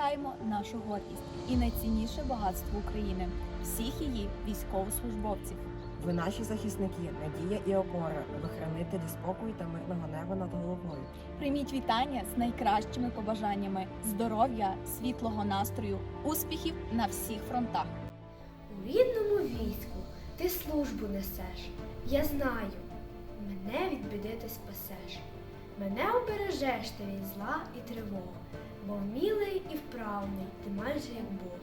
захищаємо нашу гордість і найцінніше багатство України всіх її військовослужбовців. Ви наші захисники, надія і опора, ви хранителі спокою та мирного неба над головою. Прийміть вітання з найкращими побажаннями здоров'я, світлого настрою, успіхів на всіх фронтах. У рідному війську ти службу несеш. Я знаю, мене від біди ти спасеш. Мене обережеш ти від зла і тривог, бо вмілий і вправний ти майже як Бог.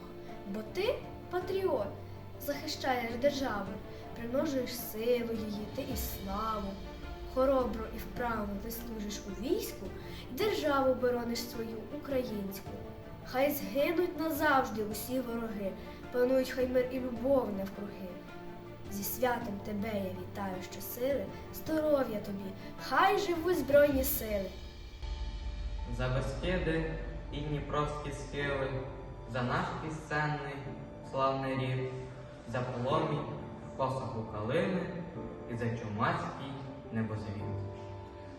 Бо ти патріот, захищаєш державу, примножуєш силу її, ти і славу. Хоробро і вправно ти служиш у війську, і державу борониш свою українську. Хай згинуть назавжди усі вороги, панують хай мир і любов навкруги. Зі святом тебе я вітаю щосили, здоров'я тобі, хай живуть збройні сили. За безкиди і дніпровські схили, за наш пісенний славний рід, за поломінь посоху калини і за чумацький небозвіт.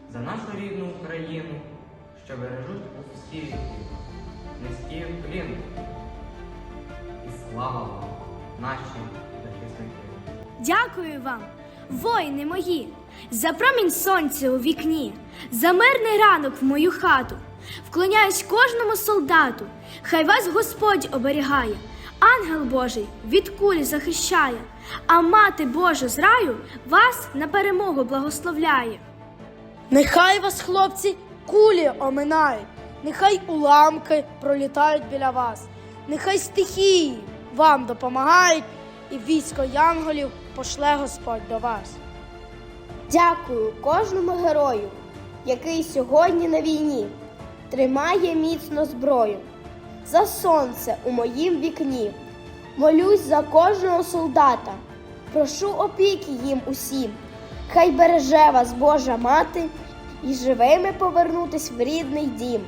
За нашу рідну Україну, що бережуть у всі віки, низький уклін. І слава вам, наші захисники! Дякую вам, воїни мої, за промінь сонця у вікні, за мирний ранок в мою хату. Вклоняюсь кожному солдату, хай вас Господь оберігає, ангел Божий від кулі захищає, а мати Божа з раю вас на перемогу благословляє. Нехай вас, хлопці, кулі оминають, нехай уламки пролітають біля вас, нехай стихії вам допомагають, і військо янголів пошле Господь до вас. Дякую кожному герою, який сьогодні на війні тримає міцно зброю. За сонце у моїм вікні. Молюсь за кожного солдата. Прошу опіки їм усім. Хай береже вас Божа мати і живими повернутись в рідний дім.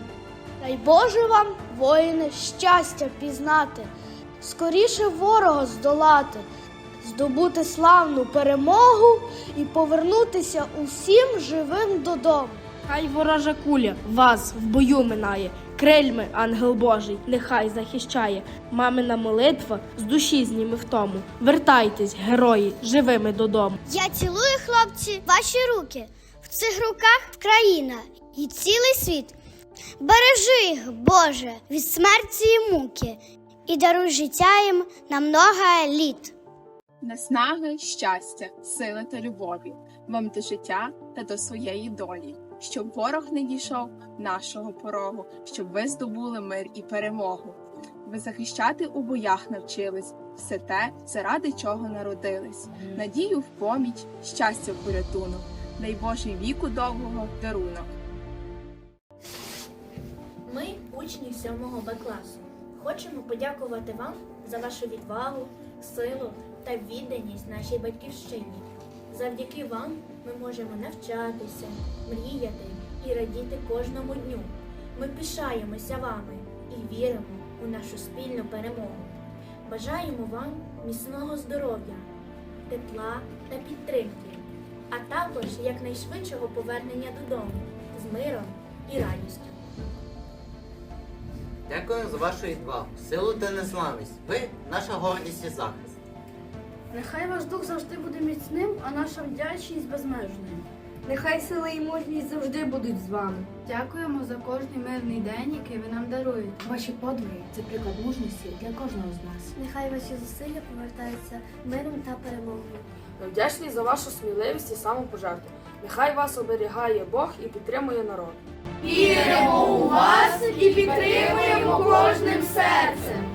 Дай Боже вам, воїни, щастя пізнати, скоріше ворога здолати, здобути славну перемогу і повернутися усім живим додому. Хай ворожа куля вас в бою минає, крильми, ангел Божий, нехай захищає. Мамина молитва з душі зніме втому. Вертайтесь, герої, живими додому. Я цілую, хлопці, ваші руки. В цих руках країна і цілий світ. Бережи їх, Боже, від смерті і муки, і даруй життя їм на много літ. Наснаги, щастя, сили та любові вам до життя та до своєї долі, щоб ворог не дійшов нашого порогу, щоб ви здобули мир і перемогу. Ви захищати у боях навчились все те, заради чого народились. Надію в поміч, щастя в порятунок, дай Божий віку довгого дарунок. Ми, учні 7 Б класу, хочемо подякувати вам за вашу відвагу, силу та відданість нашій батьківщині. Завдяки вам ми можемо навчатися, мріяти і радіти кожному дню. Ми пишаємося вами і віримо у нашу спільну перемогу. Бажаємо вам міцного здоров'я, тепла та підтримки, а також якнайшвидшого повернення додому з миром і радістю. Дякую за вашу відвагу, силу та незламність. Ви наша гордість і захист. Нехай ваш дух завжди буде міцним, а наша вдячність безмежною. Нехай сила і мужність завжди будуть з вами. Дякуємо за кожний мирний день, який ви нам даруєте. Ваші подвиги це приклад мужності для кожного з нас. Нехай ваші зусилля повертаються миром та перемогою. Ми вдячні за вашу сміливість і самопожертву. Нехай вас оберігає Бог і підтримує народ. Віримо у вас і підтримуємо кожним серцем.